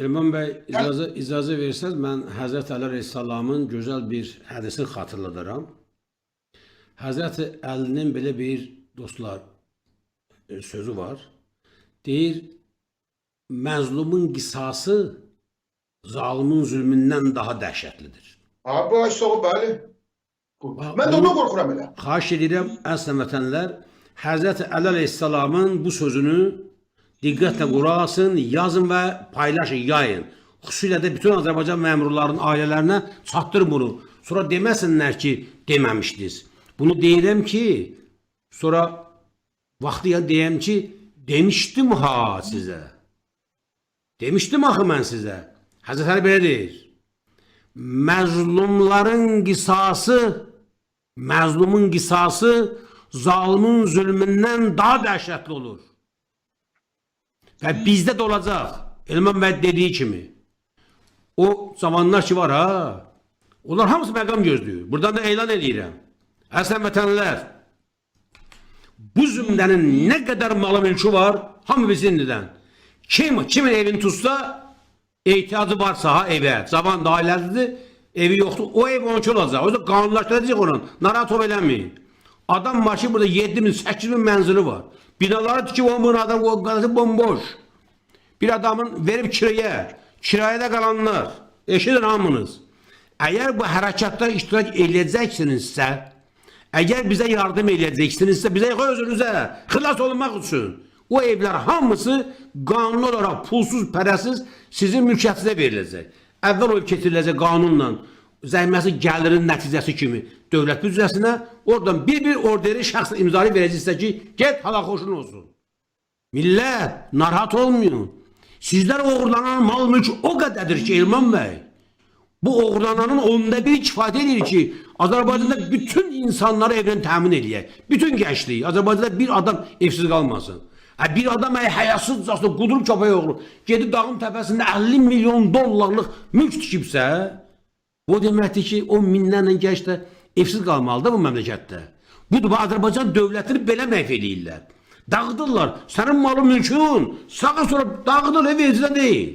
Elman Bey icazə, icazə versəz mən Həzrət Əli Əleyhisselamın gözəl bir hədisini xatırladıram. Həzrət Əlinin belə bir dostlar e, sözü var. Deyir, məzlumun qisası zalimin zülmündən daha dəhşətlidir. Abi sağ ol bəli. Mən də ondan qorxuram elə. Xahiş edirəm əslən vətənlər Həzrət Əli Əleyhisselamın bu sözünü diqqətlə qulaq yazın və paylaşın, yayın. Xüsusilə də bütün Azərbaycan məmurlarının ailələrinə çatdırın bunu. Sonra deməsinlər ki, deməmişdiniz. Bunu deyirəm ki, sonra vaxtı ya deyəm ki, demişdim ha sizə. Demişdim axı mən sizə. Həzrət Əli belə deyir. Məzlumların qisası, məzlumun qisası zalimin zülmündən daha dəhşətli olur. Və bizdə də olacaq. Elman bəy dediyi kimi. O zamanlar ki var ha. Onlar hamısı məqam gözləyir. Buradan da elan edirəm. Əslən vətənlər, bu zümrənin nə qədər malı mülkü var, hamı bizindidən. Kim, kimin evini tutsa, ehtiyacı varsa ha evə, cavan da ailəlidir, evi yoxdur, o ev onunki olacaq. O yüzden qanunlaşdıracaq onun. Narahat ol eləməyin. Adam ki burada 7 bin, 8 bin menzili var. Binaları tikip 10 bin adam kadar bomboş. Bir adamın verip kiraya, kirayada kalanlar, eşidin hamınız. Eğer bu harekatta iştirak edeceksinizse, eğer bize yardım edeceksinizse, bize özünüze xilas olmak için o evler hamısı kanun olarak pulsuz, parasız sizin mülkiyyətinizə veriləcək. Əvvəl o keçiriləcək qanunla zəhməsi gəlirin nəticəsi kimi dövlət büdcəsinə, oradan bir-bir orderi şəxs imzalı verəcəksə ki, get hala xoşun olsun. Millət, narahat olmayın. Sizlər uğurlanan mal mülk o qədərdir ki, Elman bəy. Bu uğurlananın onda bir kifayət edir ki, Azərbaycanda bütün insanları evdən təmin eləyək. Bütün gəncliyi, Azərbaycanda bir adam evsiz qalmasın. Bir adam əy həyasızcasına qudurub köpək oğlu, gedib dağın təpəsində 50 milyon dollarlıq mülk tikibsə, bu deməkdir ki, o minlərlə gənc də evsiz qalmalıdır bu məmləkətdə. Budur, bu Azərbaycan dövlətini belə məhv eləyirlər. Dağıdırlar. Sənin malın mülkün sağa sola dağıdırlar, vecdə deyil.